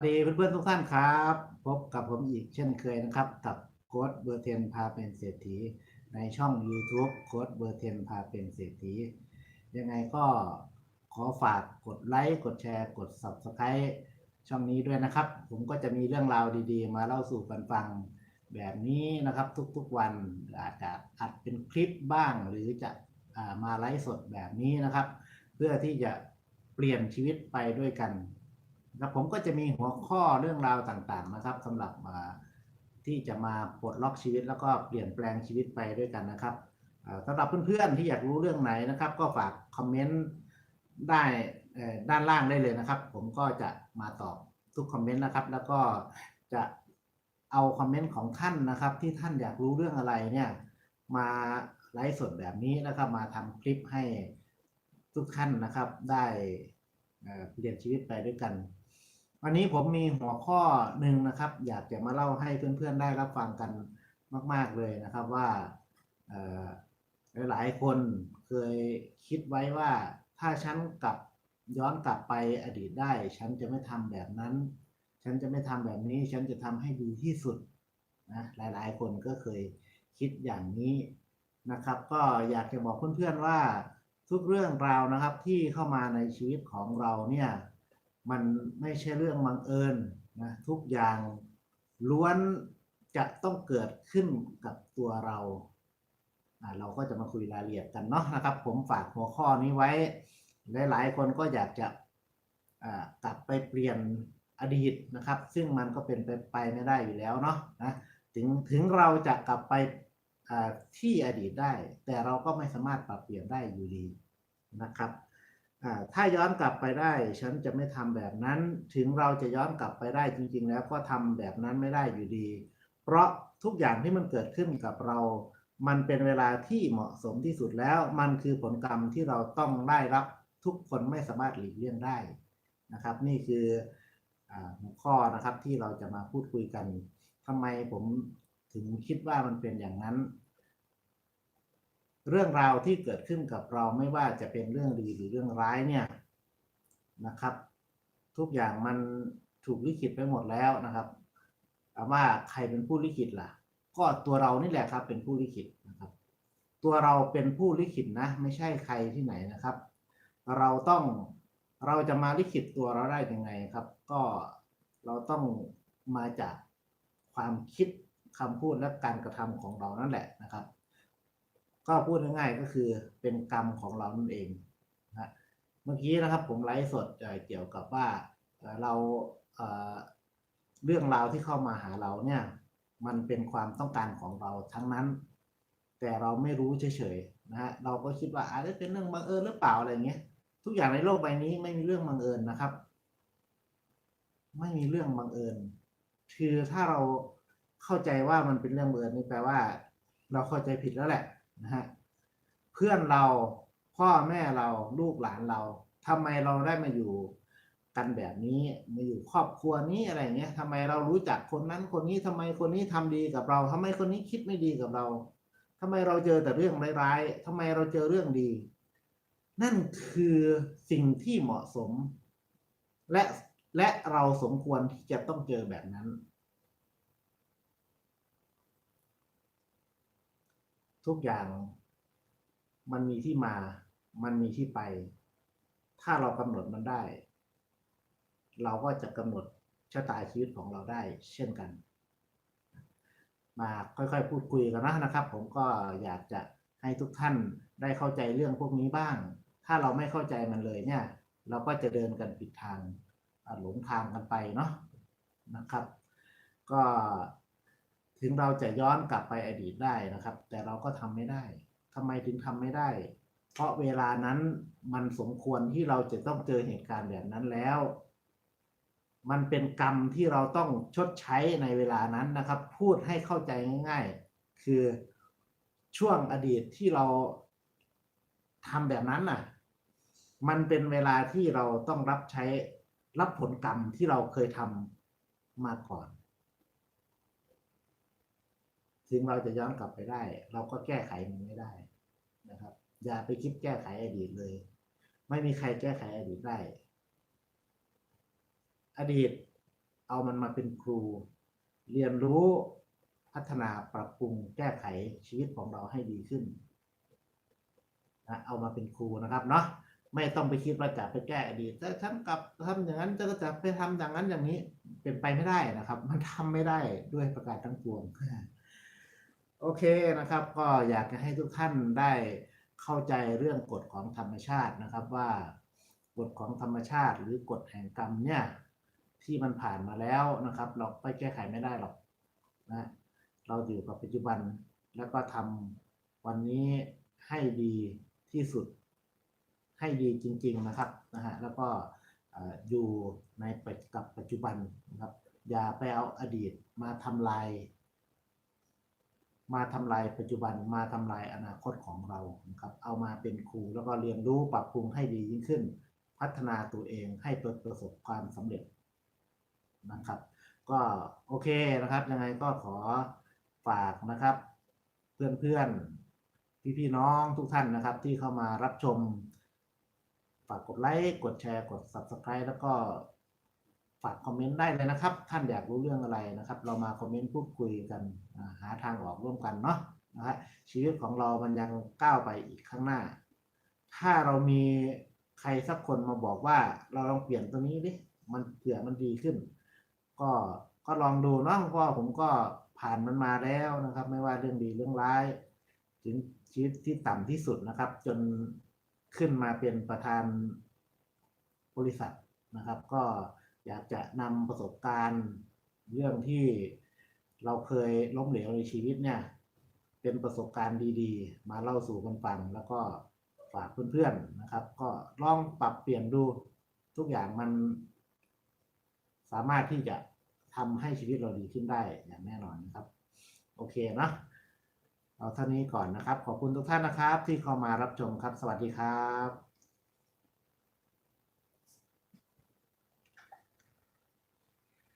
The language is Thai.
สวัสดีเพื่อนๆทุกท่านครับ พบกับผมอีกเช่นเคยนะครับ กับโค้ดเบอร์เทนพาเป็นเศรษฐี ในช่อง YouTube โค้ดเบอร์เทนพาเป็นเศรษฐี ยังไงก็ขอฝากกดไลค์กดแชร์กด Subscribe ช่องนี้ด้วยนะครับ ผมก็จะมีเรื่องราวดีๆ มาเล่าสู่กันฟังแบบนี้นะครับ ทุกๆวันอาจจะอัดเป็นคลิปบ้าง หรือจะอามาไลฟ์สดแบบนี้นะครับ เพื่อที่จะเปลี่ยนชีวิตไปด้วยกัน นะผมก็จะมีหัวข้อเรื่องราวต่างๆนะครับสำหรับมาที่จะมาปลดล็อกชีวิต แล้วก็เปลี่ยนแปลงชีวิตไปด้วยกันนะครับอ่าสำหรับเพื่อนๆที่อยากรู้เรื่องไหนนะครับ ก็ฝากคอมเมนต์ได้ด้านล่างได้เลยนะครับ ผมก็จะมาตอบทุกคอมเมนต์นะครับ แล้วก็จะเอาคอมเมนต์ของท่านนะครับ ที่ท่านอยากรู้เรื่องอะไรเนี่ยมาไลฟ์สดแบบนี้นะครับมาทำคลิปให้ทุกท่านนะครับได้เปลี่ยนชีวิตไปด้วยกัน วันนี้ผมมีหัวข้อหนึ่งนะครับ อยากจะมาเล่าให้เพื่อนๆได้รับฟังกันมาก ๆเลยนะครับว่าหลายๆคนเคยคิดไว้ว่าถ้าฉันกลับย้อนกลับไปอดีตได้ ฉันจะไม่ทำแบบนั้น ฉันจะไม่ทำแบบนี้ ฉันจะทำให้ดีที่สุดนะหลายๆ คนก็เคยคิดอย่างนี้นะครับ ก็อยากจะบอกเพื่อนๆว่าทุกเรื่องราวนะครับที่เข้ามาในชีวิตของเราเนี่ย มันไม่ใช่เรื่องบังเอิญนะทุกอย่างล้วนจะต้องเกิดขึ้นกับตัวเราเราก็จะมาคุยรายละเอียดกันเนาะนะครับ ผมฝากหัวข้อนี้ไว้ หลาย ๆ คนก็อยากจะกลับไปเปลี่ยนอดีตนะครับ ซึ่งมันก็เป็นไปไปไม่ได้อยู่แล้วเนาะนะถึงถึงเราจะกลับไปที่อดีตได้ แต่เราก็ไม่สามารถปรับเปลี่ยนได้อยู่ดีนะครับ ถ้าย้อนกลับไปได้ ฉันจะไม่ทำแบบนั้น ถึงเราจะย้อนกลับไปได้จริง ๆ แล้วก็ทำแบบนั้นไม่ได้อยู่ดี เพราะทุกอย่างที่มันเกิดขึ้นกับเรา มันเป็นเวลาที่เหมาะสมที่สุดแล้ว มันคือผลกรรมที่เราต้องได้รับ ทุกคนไม่สามารถหลีกเลี่ยงได้นะครับ นี่คือหัวข้อนะครับที่เราจะมาพูดคุยกันทำไมผมถึงคิดว่ามันเป็นอย่างนั้น เรื่องราวที่เกิดขึ้นกับเราไม่ว่าจะเป็นเรื่องดีหรือเรื่องร้ายเนี่ยนะครับ ทุกอย่างมันถูกลิขิตไปหมดแล้วนะครับถามว่าใครเป็นผู้ลิขิตล่ะ ก็ตัวเรานี่แหละครับ เป็นผู้ลิขิตนะครับ ตัวเราเป็นผู้ลิขิตนะ ไม่ใช่ใครที่ไหนนะครับ เราต้องเราจะมาลิขิตตัวเราได้ยังไงครับ ก็เราต้องมาจากความคิดคำพูดและการกระทำของเรานั่นแหละนะครับ ก็พูดง่ายๆก็คือเป็นกรรมของเรานั่นเองนะเมื่อกี้นะครับผมไลฟ์สดเอ่อเกี่ยวกับว่าเราเอ่อเรื่องราวที่เข้ามาหาเราเนี่ยมันเป็นความต้องการของเราทั้งนั้น แต่เราไม่รู้เฉยๆนะฮะเราก็คิดว่าอาจจะเป็นเรื่องบังเอิญหรือเปล่าอะไรเงี้ยทุกอย่างในโลกใบนี้ไม่มีเรื่องบังเอิญนะครับ ไม่มีเรื่องบังเอิญคือถ้าเราเข้าใจว่ามันเป็นเรื่องบังเอิญนี่แปลว่า เราเข้าใจผิดแล้วแหละ นะฮะเพื่อนเราพ่อแม่เราลูกหลานเราทำไมเราได้มาอยู่กันแบบนี้มาอยู่ครอบครัวนี้อะไรเงี้ยทำไมเรารู้จักคนนั้นคนนี้ทำไมคนนี้ทำดีกับเราทำไมคนนี้คิดไม่ดีกับเราทำไมเราเจอแต่เรื่องร้ายๆทำไมเราเจอเรื่องดี นั่นคือสิ่งที่เหมาะสม และและเราสมควรที่จะต้องเจอแบบนั้น ทุกอย่าง มันมีที่มา มันมีที่ไป ถ้าเรากำหนดมันได้ เราก็จะกำหนดชะตาชีวิตของเราได้เช่นกัน มาค่อยๆพูดคุยกันนะนะครับ ผมก็อยากจะให้ทุกท่านได้เข้าใจเรื่องพวกนี้บ้าง ถ้าเราไม่เข้าใจมันเลยเนี่ย เราก็จะเดินกันผิดทางหลงทางกันไปเนาะนะครับ ก็ ถึงเราจะย้อนกลับไปอดีตได้นะครับ แต่เราก็ทำไม่ได้ทำไมถึงทำไม่ได้ เพราะเวลานั้นมันสมควรที่เราจะต้องเจอเหตุการณ์แบบนั้นแล้ว มันเป็นกรรมที่เราต้องชดใช้ในเวลานั้นนะครับ พูดให้เข้าใจง่าย ๆ คือช่วงอดีตที่เราทำแบบนั้นน่ะ มันเป็นเวลาที่เราต้องรับใช้รับผลกรรมที่เราเคยทำมาก่อน ถึงเราจะย้อนกลับไปได้ เราก็แก้ไขมันไม่ได้นะครับ อย่าไปคิดแก้ไขอดีตเลย ไม่มีใครแก้ไขอดีตได้ อดีตเอามันมาเป็นครู เรียนรู้พัฒนาปรับปรุงแก้ไขชีวิตของเราให้ดีขึ้นนะเอามาเป็นครูนะครับเนาะไม่ต้องไปคิดว่าจะไปแก้อดีตแต่ฉันกลับทำอย่างนั้นจะจะไปทำอย่างนั้นอย่างนี้เป็นไปไม่ได้นะครับ มันทำไม่ได้ด้วยประการทั้งปวง โอเคนะครับ ก็อยากจะให้ทุกท่านได้เข้าใจเรื่องกฎของธรรมชาตินะครับว่ากฎของธรรมชาติ หรือกฎแห่งกรรมเนี่ยที่มันผ่านมาแล้วนะครับ เราไปแก้ไขไม่ได้หรอกนะเราอยู่กับปัจจุบันแล้วก็ทำวันนี้ให้ดีที่สุด ให้ดีจริง ๆนะครับนะฮะแล้วก็เอ่ออยู่ในปัจกับปัจจุบันนะครับ อย่าไปเอาอดีตมาทำลาย มาทำลายปัจจุบันมาทำลายอนาคตของเรานะครับเอามาเป็นครูแล้วก็เรียนรู้ปรับปรุงให้ดียิ่งขึ้น พัฒนาตัวเองให้ประสบความสำเร็จนะครับ ก็โอเคนะครับ ยังไงก็ขอฝากนะครับ เพื่อนๆพี่ๆน้องทุกท่านนะครับ ที่เข้ามารับชม ฝากกดไลค์กดแชร์กด subscribe แล้วก็ ฝากคอมเมนต์ได้เลยนะครับ ท่านอยากรู้เรื่องอะไรนะครับ เรามาคอมเมนต์พูดคุยกันหาทางออกร่วมกันเนาะนะฮะชีวิตของเรามันยังก้าวไปอีกข้างหน้า ถ้าเรามีใครสักคนมาบอกว่าเราลองเปลี่ยนตรงนี้ดิมันเผื่อมันดีขึ้น ก็ก็ลองดูเนาะเพราะว่าผมก็ผ่านมันมาแล้วนะครับ ไม่ว่าเรื่องดีเรื่องร้าย ถึงชีวิตที่ต่ำที่สุดนะครับ จนขึ้นมาเป็นประธานบริษัทนะครับ ก็ อยากจะนำประสบการณ์เรื่องที่เราเคยล้มเหลวในชีวิตเนี่ย เป็นประสบการณ์ดีๆ มาเล่าสู่กันฟังแล้วก็ฝากเพื่อนๆนะครับ ก็ลองปรับเปลี่ยนดูทุกอย่างมัน สามารถที่จะทำให้ชีวิตเราดีขึ้นได้อย่างแน่นอนนะครับ โอเคเนะเอาเท่านี้ก่อนนะครับ ขอบคุณทุกท่านนะครับ ที่เข้ามารับชมครับ สวัสดีครับ